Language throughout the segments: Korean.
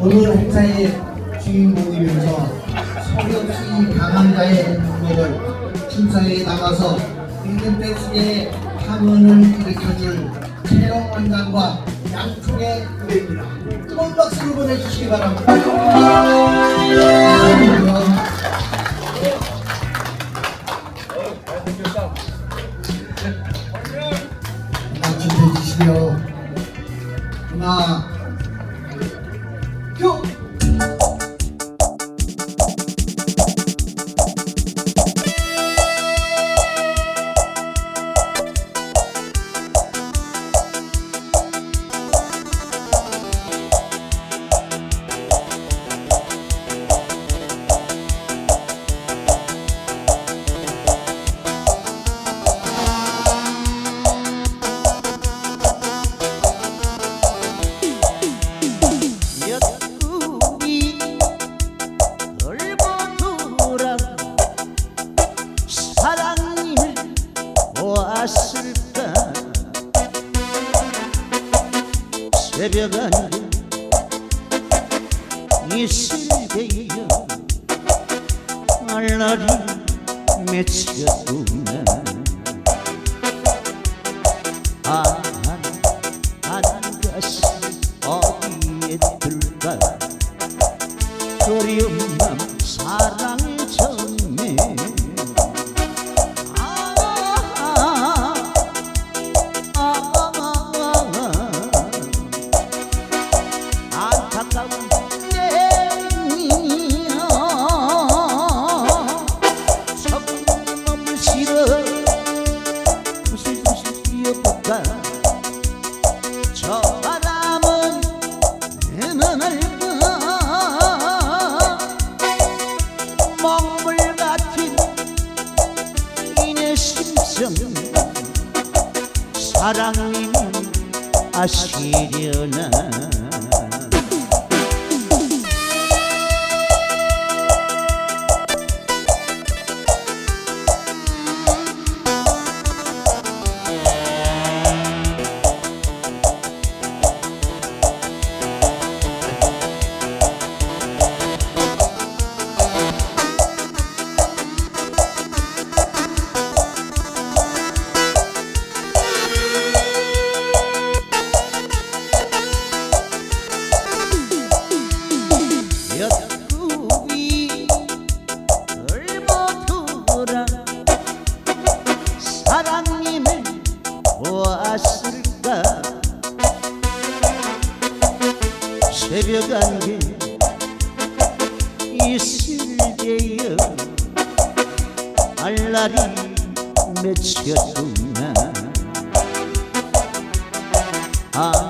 오늘 행사의 주인공이면서 소력이 강한 자의 능력을 심사에 나가서 댄스계의 함원을 일으켜줄 최영 원장과 양충의 무대입니다. 뜨거운 박수를 보내주시기 바랍니다. 박수 해주시고요. 하나, 새벽 안개 이슬대여 알날이 맺혀두나 아, 한 가시 사랑님 아시려나 새벽 안개 이슬대여 알날이 맺혀두나? 아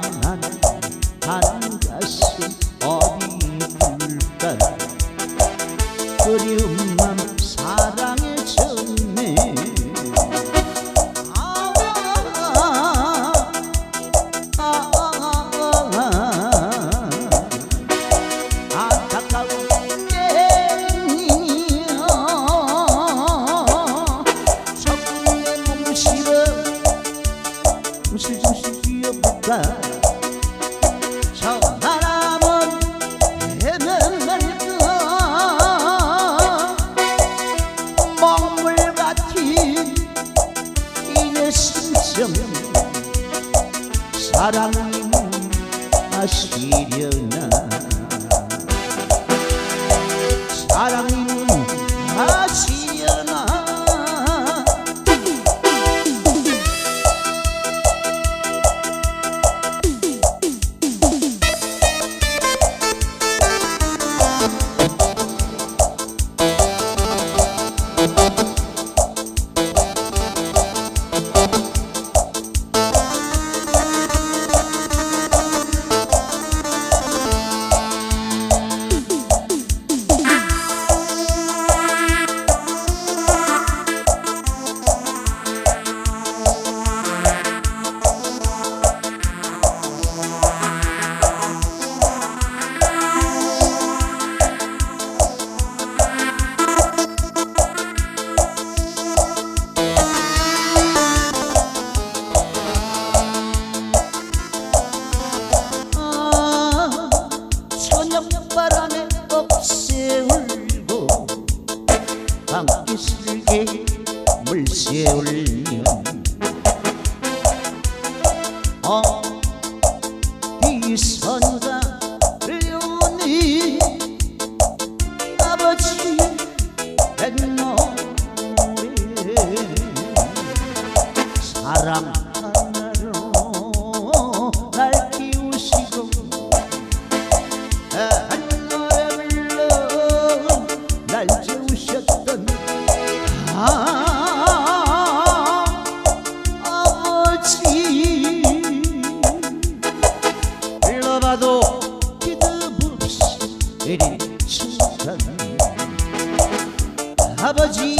고개 올려 어 비선가 려니 아버지 백노래 사랑 ভাবজি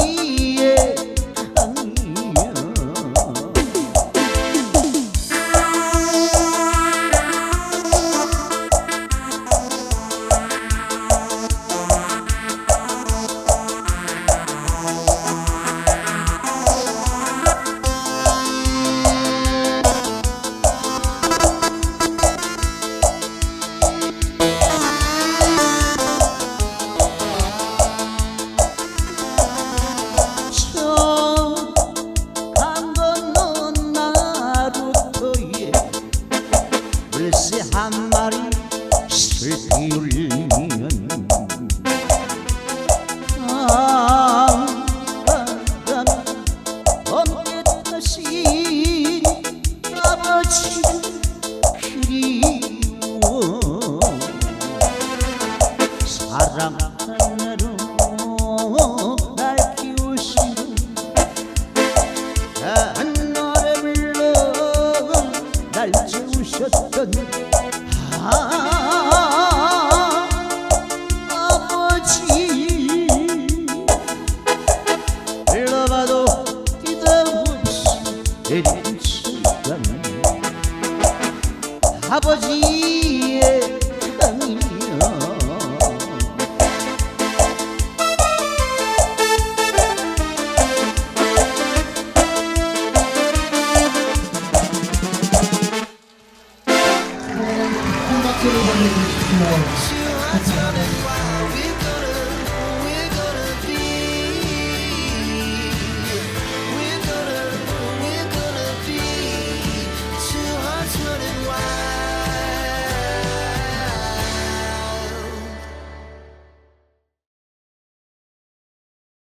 It